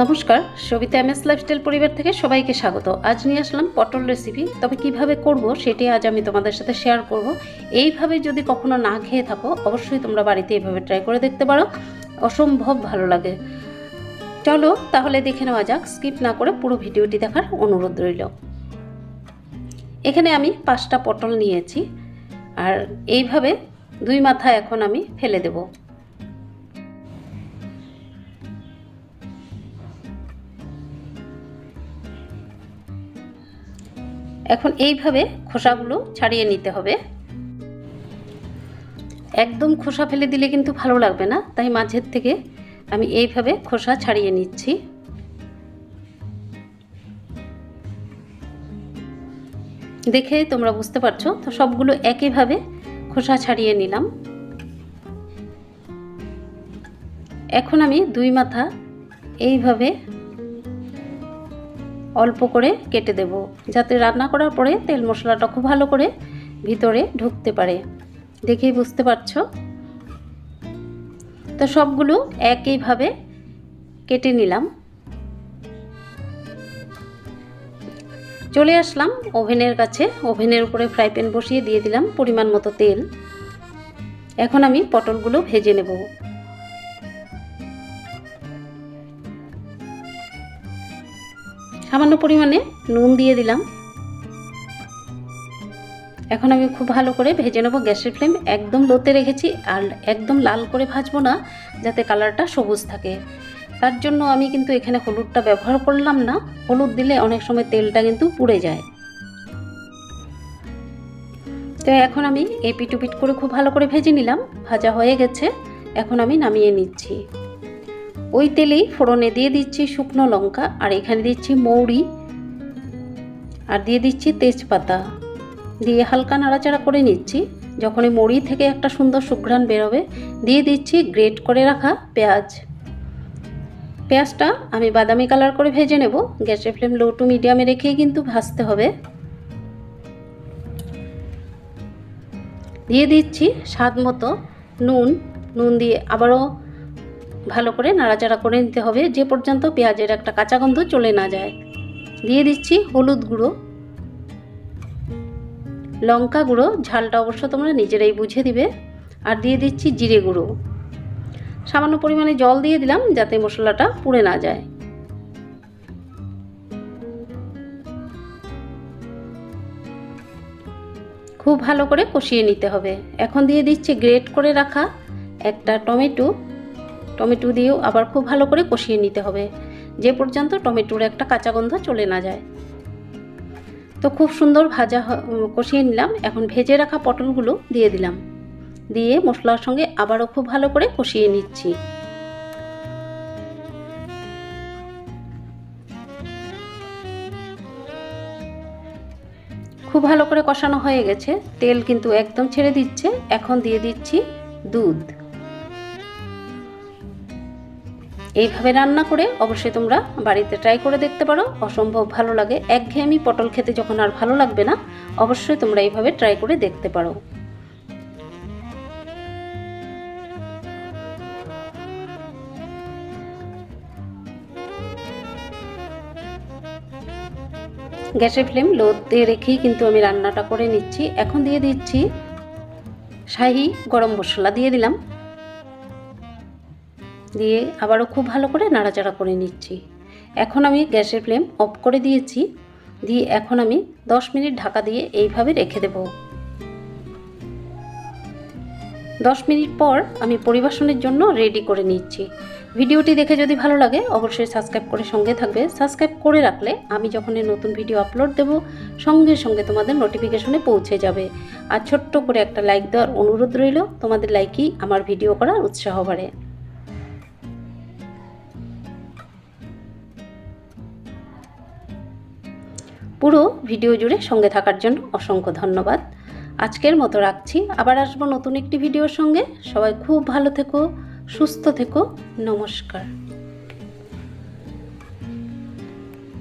নমস্কার Sabita M S lifestyle পরিবার থেকে সবাইকে স্বাগত। আজ নিয়ে আসলাম পটল রেসিপি তবে কীভাবে করব সেটি আজ আমি তোমাদের সাথে শেয়ার করব। এইভাবে যদি কখনো না খেয়ে থাকো, অবশ্যই তোমরা বাড়িতে এইভাবে ট্রাই করে দেখতে পারো। অসম্ভব ভালো লাগে। চলো তাহলে দেখে নেওয়া যাক স্কিপ না করে পুরো ভিডিওটি দেখার অনুরোধ রইল। এখানে আমি পাঁচটা পটল নিয়েছি, আর এইভাবে দুই মাথা এখন আমি ফেলে দেবো। এখন এইভাবে খোসাগুলো ছাড়িয়ে নিতে হবে। একদম খোসা ফেলে দিলে কিন্তু ভালো লাগবে না, তাই মাঝের থেকে আমি এইভাবে খোসা ছাড়িয়ে নিচ্ছি। দেখে তোমরা বুঝতে পারছ, তো সবগুলো একইভাবে খোসা ছাড়িয়ে নিলাম। এখন আমি দুই মাথা এইভাবে অল্প করে কেটে দেব। যাতে রান্না করার পরে তেল মশলাটা খুব ভালো করে ভিতরে ঢুকতে পারে। দেখেই বুঝতে পারছ? তো সবগুলো একইভাবে কেটে নিলাম। চলে আসলাম ওভেনের কাছে। ওভেনের উপরে ফ্রাই প্যান বসিয়ে দিয়ে দিলাম পরিমাণ মতো তেল। এখন আমি পটলগুলো ভেজে নেব। সামান্য পরিমাণে নুন দিয়ে দিলাম। এখন আমি খুব ভালো করে ভেজে নেব গ্যাসের ফ্লেম। একদম লোতে রেখেছি আর একদম লাল করে ভাজবো না, যাতে কালারটা সবুজ থাকে। তার জন্য আমি কিন্তু এখানে হলুদটা ব্যবহার করলাম না। হলুদ দিলে অনেক সময় তেলটা কিন্তু পুড়ে যায়। তো এখন আমি এপিট উপিট করে খুব ভালো করে ভেজে নিলাম। ভাজা হয়ে গেছে। এখন আমি নামিয়ে নিচ্ছি। ওই তেলেই ফোড়নে দিয়ে দিচ্ছি শুকনো লঙ্কা, আর এখানে দিচ্ছি মৌরি, আর দিয়ে দিচ্ছি তেজপাতা। দিয়ে হালকা নাড়াচাড়া করে নিচ্ছি। যখন এই মৌরি থেকে একটা সুন্দর সুঘ্রাণ বেরোবে, দিয়ে দিচ্ছি গ্রেট করে রাখা পেঁয়াজ। পেঁয়াজটা আমি বাদামি কালার করে ভেজে নেব। গ্যাসের ফ্লেম লো টু মিডিয়ামে রেখেই কিন্তু ভাজতে হবে। দিয়ে দিচ্ছি স্বাদ মতো নুন। নুন দিয়ে আবারও ভালো করে নাড়াচাড়া করে নিতে হবে। যে পর্যন্ত পেঁয়াজের একটা কাঁচা গন্ধ চলে না যায়। দিয়ে দিচ্ছি হলুদ গুঁড়ো। লঙ্কা গুঁড়ো, ঝালটা অবশ্য তোমরা নিজেরাই বুঝে দিবে। আর দিয়ে দিচ্ছি জিরে গুঁড়ো। সামান্য পরিমাণে জল দিয়ে দিলাম যাতে মশলাটা পুড়ে না যায়। খুব ভালো করে কষিয়ে নিতে হবে। এখন দিয়ে দিচ্ছি গ্রেট করে রাখা একটা টমেটো। টমেটো দিয়েও আবার খুব ভালো করে কষিয়ে নিতে হবে। যে পর্যন্ত টমেটোর একটা কাঁচা গন্ধ চলে না যায়। তো খুব সুন্দর ভাজা কষিয়ে নিলাম। এখন ভেজে রাখা পটলগুলো দিয়ে দিলাম। দিয়ে মশলার সঙ্গে আবারও খুব ভালো করে কষিয়ে নিচ্ছি। খুব ভালো করে কষানো হয়ে গেছে। তেল কিন্তু একদম ছেড়ে দিচ্ছে। এখন দিয়ে দিচ্ছি দুধ। এইভাবে রান্না করে অবশ্যই তোমরা বাড়িতে ট্রাই করে দেখতে পারো। অসম্ভব ভালো লাগে। একঘেয়েমি পটল খেতে যখন আর ভালো লাগবে না, অবশ্যই তোমরা এইভাবে ট্রাই করে দেখতে পারো। গ্যাসের ফ্লেম লোতে রেখেই কিন্তু আমি রান্নাটা করে নিচ্ছি। এখন দিয়ে দিচ্ছি শাহি গরম মশলা দিয়ে দিলাম। দিয়ে আবারও খুব ভালো করে নাড়াচাড়া করে নিচ্ছি। এখন আমি গ্যাসের ফ্লেম অফ করে দিয়েছি। দিয়ে এখন আমি 10 মিনিট ঢাকা দিয়ে এইভাবে রেখে দেব। 10 মিনিট পর আমি পরিবেশনের জন্য রেডি করে নিচ্ছি। ভিডিওটি দেখে যদি ভালো লাগে, অবশ্যই সাবস্ক্রাইব করে সঙ্গে থাকবে। সাবস্ক্রাইব করে রাখলে আমি যখন নতুন ভিডিও আপলোড দেব, সঙ্গে সঙ্গে তোমাদের নোটিফিকেশনে পৌঁছে যাবে। আর ছোট্ট করে একটা লাইক দেওয়ার অনুরোধ রইল, তোমাদের লাইকই আমার ভিডিও করার উৎসাহ বাড়ে। পুরো ভিডিও জুড়ে সঙ্গে থাকার জন্য অসংখ্য ধন্যবাদ। আজকের মতো রাখছি। আবার আসব নতুন একটি ভিডিওর সঙ্গে। সবাই খুব ভালো থেকো, সুস্থ থেকো। নমস্কার।